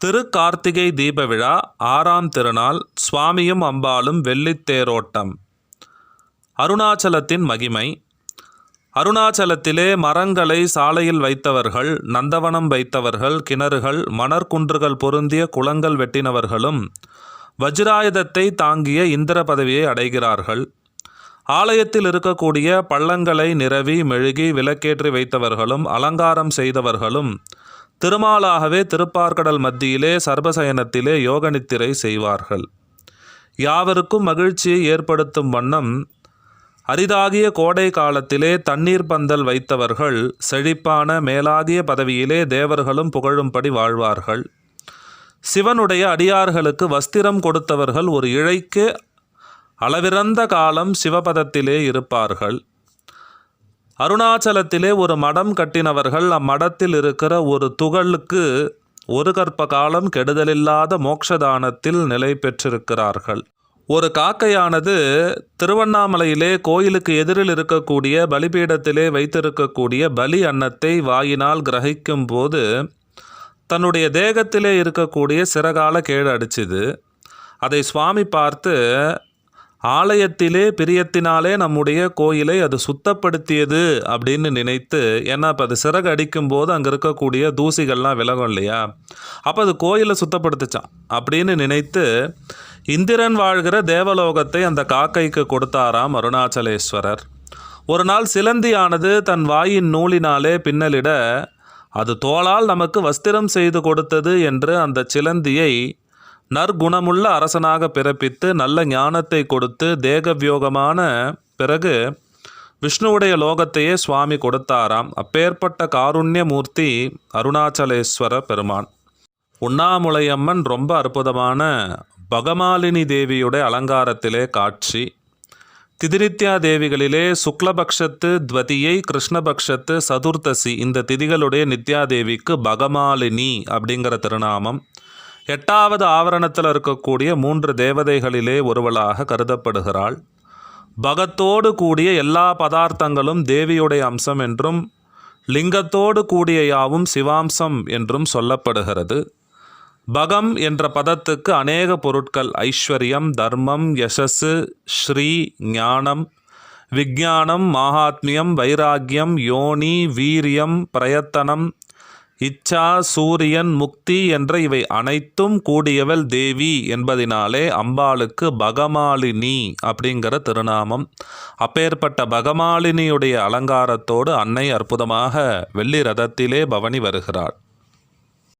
திரு கார்த்திகை தீப விழா ஆறாம் திருநாள் சுவாமியும் அம்பாளும் வெள்ளித்தேரோட்டம் அருணாச்சலத்தின் மகிமை. அருணாச்சலத்திலே மரங்களை சாலையில் வைத்தவர்கள் நந்தவனம் வைத்தவர்கள் கிணறுகள் மணற்குன்றுகள் பொருந்திய குளங்கள் வெட்டினவர்களும் வஜ்ராயுதத்தை தாங்கிய இந்திர பதவியை அடைகிறார்கள். ஆலயத்தில் இருக்கக்கூடிய பள்ளங்களை நிரவி மெழுகி விளக்கேற்றி வைத்தவர்களும் அலங்காரம் செய்தவர்களும் திருமாலாகவே திருப்பார்கடல் மத்தியிலே சர்வசயனத்திலே யோகநித்திரை செய்வார்கள். யாவருக்கும் மகிழ்ச்சியை ஏற்படுத்தும் வண்ணம் அரிதாகிய கோடை காலத்திலே தண்ணீர் பந்தல் வைத்தவர்கள் செழிப்பான மேலாகிய பதவியிலே தேவர்களும் புகழும்படி வாழ்வார்கள். சிவனுடைய அடியார்களுக்கு வஸ்திரம் கொடுத்தவர்கள் ஒரு இழைக்கு அளவிறந்த காலம் சிவபதத்திலே இருப்பார்கள். அருணாச்சலத்திலே ஒரு மடம் கட்டினவர்கள் அம்மடத்தில் இருக்கிற ஒரு துகளுக்கு ஒரு கற்ப காலம் கெடுதலில்லாத மோக்ஷதானத்தில் நிலை பெற்றிருக்கிறார்கள். ஒரு காக்கையானது திருவண்ணாமலையிலே கோயிலுக்கு எதிரில் இருக்கக்கூடிய பலிபீடத்திலே வைத்திருக்கக்கூடிய பலி அன்னத்தை வாயினால் கிரகிக்கும் போது தன்னுடைய தேகத்திலே இருக்கக்கூடிய சிறகால கேடு அடிச்சுது. அதை சுவாமி பார்த்து ஆலயத்திலே பிரியத்தினாலே நம்முடைய கோயிலை அது சுத்தப்படுத்தியது அப்படின்னு நினைத்து ஏன்னா இப்போ அது சிறகு அடிக்கும் போது அங்கே இருக்கக்கூடிய தூசிகள்லாம் விலகும் இல்லையா? அப்போ அது கோயிலை சுத்தப்படுத்துச்சான் அப்படின்னு நினைத்து இந்திரன் வாழ்கிற தேவலோகத்தை அந்த காக்கைக்கு கொடுத்தாராம் அருணாச்சலேஸ்வரர். ஒரு நாள் சிலந்தியானது தன் வாயின் நூலினாலே பின்னலிட அது தோளால் நமக்கு வஸ்திரம் செய்து கொடுத்தது என்று அந்த சிலந்தியை நற்குணமுள்ள அரசனாக பிறப்பித்து நல்ல ஞானத்தை கொடுத்து தேகவியோகமான பிறகு விஷ்ணுவுடைய லோகத்தையே சுவாமி கொடுத்தாராம். அப்பேற்பட்ட காருண்யமூர்த்தி அருணாச்சலேஸ்வர பெருமான். உண்ணாமுலையம்மன் ரொம்ப அற்புதமான பகமாலினி தேவியுடைய அலங்காரத்திலே காட்சி. திதிரித்யா தேவிகளிலே சுக்லபக்ஷத்து துவதியை கிருஷ்ணபக்ஷத்து சதுர்த்தசி இந்த திதிகளுடைய நித்யா தேவிக்கு பகமாலினி அப்படிங்கிற திருநாமம். எட்டாவது ஆவரணத்தில் இருக்கக்கூடிய மூன்று தேவதைகளிலே ஒருவளாக கருதப்படுகிறாள். பகத்தோடு கூடிய எல்லா பதார்த்தங்களும் தேவியுடைய அம்சம் என்றும் லிங்கத்தோடு கூடிய யாவும் சிவாம்சம் என்றும் சொல்லப்படுகிறது. பகம் என்ற பதத்துக்கு அநேக பொருட்கள் ஐஸ்வர்யம் தர்மம் யசஸ்ஸு ஸ்ரீ ஞானம் விஜானம் மாகாத்மியம் வைராக்கியம் யோனி வீரியம் பிரயத்தனம் இச்சா சூரியன் முக்தி என்ற இவை அனைத்தும் கூடியவள் தேவி என்பதினாலே அம்பாளுக்கு பகமாலினி அப்படிங்கிற திருநாமம். அப்பேற்பட்ட பகமாலினியுடைய அலங்காரத்தோடு அன்னை அற்புதமாக வெள்ளி ரதத்திலே பவனி வருகிறாள்.